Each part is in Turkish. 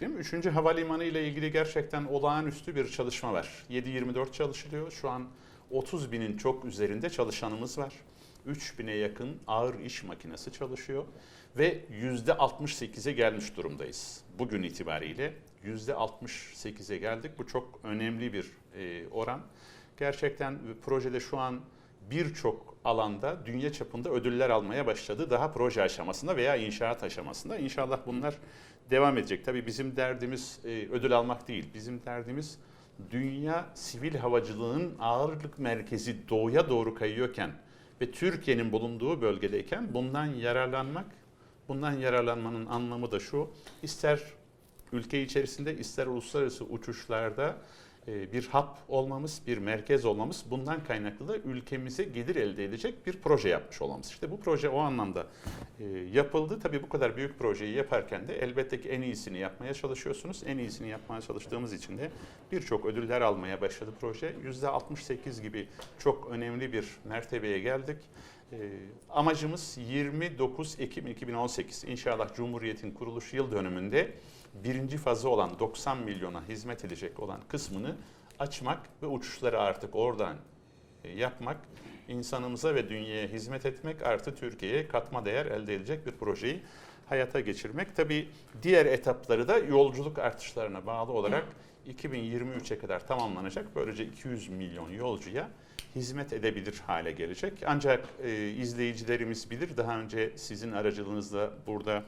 Değil mi? Üçüncü havalimanı ile ilgili gerçekten olağanüstü bir çalışma var. 7-24 çalışılıyor. Şu an 30 binin çok üzerinde çalışanımız var. 3 bine yakın ağır iş makinesi çalışıyor. Ve %68'e gelmiş durumdayız. Bugün itibariyle %68'e geldik. Bu çok önemli bir e, oran. Gerçekten projede şu an birçok alanda dünya çapında ödüller almaya başladı. Daha proje aşamasında veya inşaat aşamasında. İnşallah bunlar devam edecek. Tabii bizim derdimiz e, ödül almak değil. Bizim derdimiz dünya sivil havacılığın ağırlık merkezi doğuya doğru kayıyorken ve Türkiye'nin bulunduğu bölgedeyken bundan yararlanmak. Bundan yararlanmanın anlamı da şu. ister ülke içerisinde ister uluslararası uçuşlarda bir hap olmamız, bir merkez olmamız bundan kaynaklı da ülkemize gelir elde edecek bir proje yapmış olmamız. İşte bu proje o anlamda e, yapıldı. Tabii bu kadar büyük projeyi yaparken de elbette ki en iyisini yapmaya çalışıyorsunuz. En iyisini yapmaya çalıştığımız için de birçok ödüller almaya başladı proje. %68 gibi çok önemli bir mertebeye geldik. E, amacımız 29 Ekim 2018 İnşallah Cumhuriyet'in kuruluş yıl dönümünde birinci fazı olan 90 milyona hizmet edecek olan kısmını açmak ve uçuşları artık oradan e, yapmak, insanımıza ve dünyaya hizmet etmek artı Türkiye'ye katma değer elde edecek bir projeyi hayata geçirmek. Tabii diğer etapları da yolculuk artışlarına bağlı olarak 2023'e kadar tamamlanacak. Böylece 200 milyon yolcuya hizmet edebilir hale gelecek. Ancak e, izleyicilerimiz bilir daha önce sizin aracılığınızla burada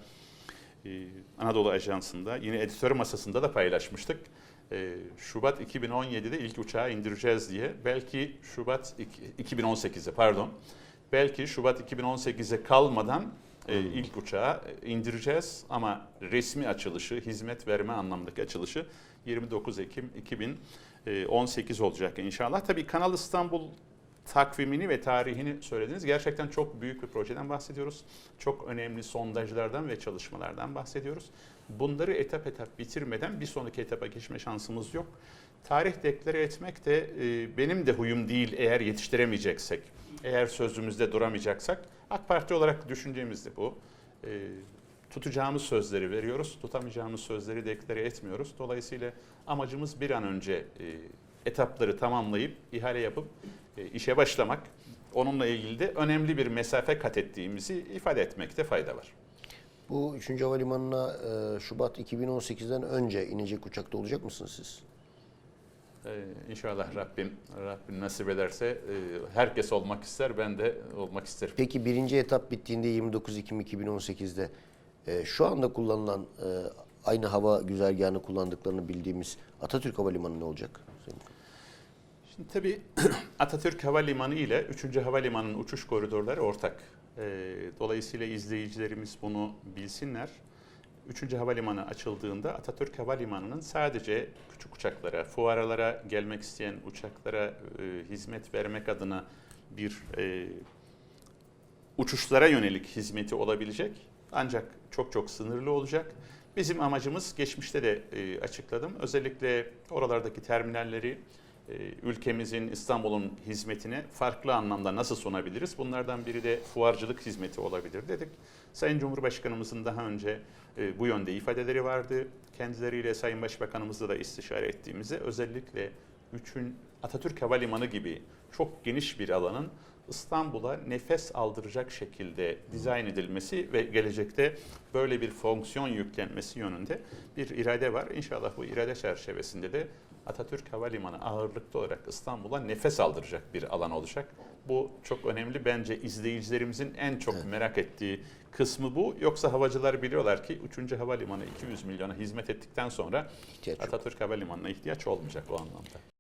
e, Anadolu Ajansı'nda yine editör masasında da paylaşmıştık. E, Şubat 2017'de ilk uçağı indireceğiz diye. Belki Şubat iki- 2018'e pardon. Belki Şubat 2018'e kalmadan e, ilk uçağı indireceğiz ama resmi açılışı, hizmet verme anlamındaki açılışı 29 Ekim 2018 olacak inşallah. Tabii Kanal İstanbul takvimini ve tarihini söylediniz. Gerçekten çok büyük bir projeden bahsediyoruz. Çok önemli sondajlardan ve çalışmalardan bahsediyoruz. Bunları etap etap bitirmeden bir sonraki etapa geçme şansımız yok. Tarih deklare etmek de e, benim de huyum değil eğer yetiştiremeyeceksek, eğer sözümüzde duramayacaksak. AK Parti olarak düşüncemiz de bu. E, tutacağımız sözleri veriyoruz, tutamayacağımız sözleri deklare etmiyoruz. Dolayısıyla amacımız bir an önce e, etapları tamamlayıp, ihale yapıp e, işe başlamak. Onunla ilgili de önemli bir mesafe kat ettiğimizi ifade etmekte fayda var. Bu 3. Havalimanı'na e, Şubat 2018'den önce inecek uçakta olacak mısınız siz? Ee, inşallah Rabbim Rabbim nasip ederse e, herkes olmak ister, ben de olmak isterim. Peki birinci etap bittiğinde 29 Ekim 2018'de e, şu anda kullanılan e, aynı hava güzergahını kullandıklarını bildiğimiz Atatürk Havalimanı ne olacak? Şimdi tabii Atatürk Havalimanı ile 3. Havalimanı'nın uçuş koridorları ortak. Dolayısıyla izleyicilerimiz bunu bilsinler. 3. Havalimanı açıldığında Atatürk Havalimanı'nın sadece küçük uçaklara, fuaralara gelmek isteyen uçaklara e, hizmet vermek adına bir e, uçuşlara yönelik hizmeti olabilecek. Ancak çok çok sınırlı olacak. Bizim amacımız geçmişte de e, açıkladım. Özellikle oralardaki terminalleri ülkemizin, İstanbul'un hizmetine farklı anlamda nasıl sunabiliriz? Bunlardan biri de fuarcılık hizmeti olabilir dedik. Sayın Cumhurbaşkanımızın daha önce e, bu yönde ifadeleri vardı. Kendileriyle Sayın Başbakanımızla da istişare ettiğimizde özellikle üçün Atatürk Havalimanı gibi çok geniş bir alanın İstanbul'a nefes aldıracak şekilde dizayn edilmesi ve gelecekte böyle bir fonksiyon yüklenmesi yönünde bir irade var. İnşallah bu irade çerçevesinde de Atatürk Havalimanı ağırlıklı olarak İstanbul'a nefes aldıracak bir alan olacak. Bu çok önemli. Bence izleyicilerimizin en çok merak ettiği kısmı bu. Yoksa havacılar biliyorlar ki 3. Havalimanı 200 milyona hizmet ettikten sonra İhtiyaç yok. Atatürk Havalimanı'na ihtiyaç olmayacak o anlamda.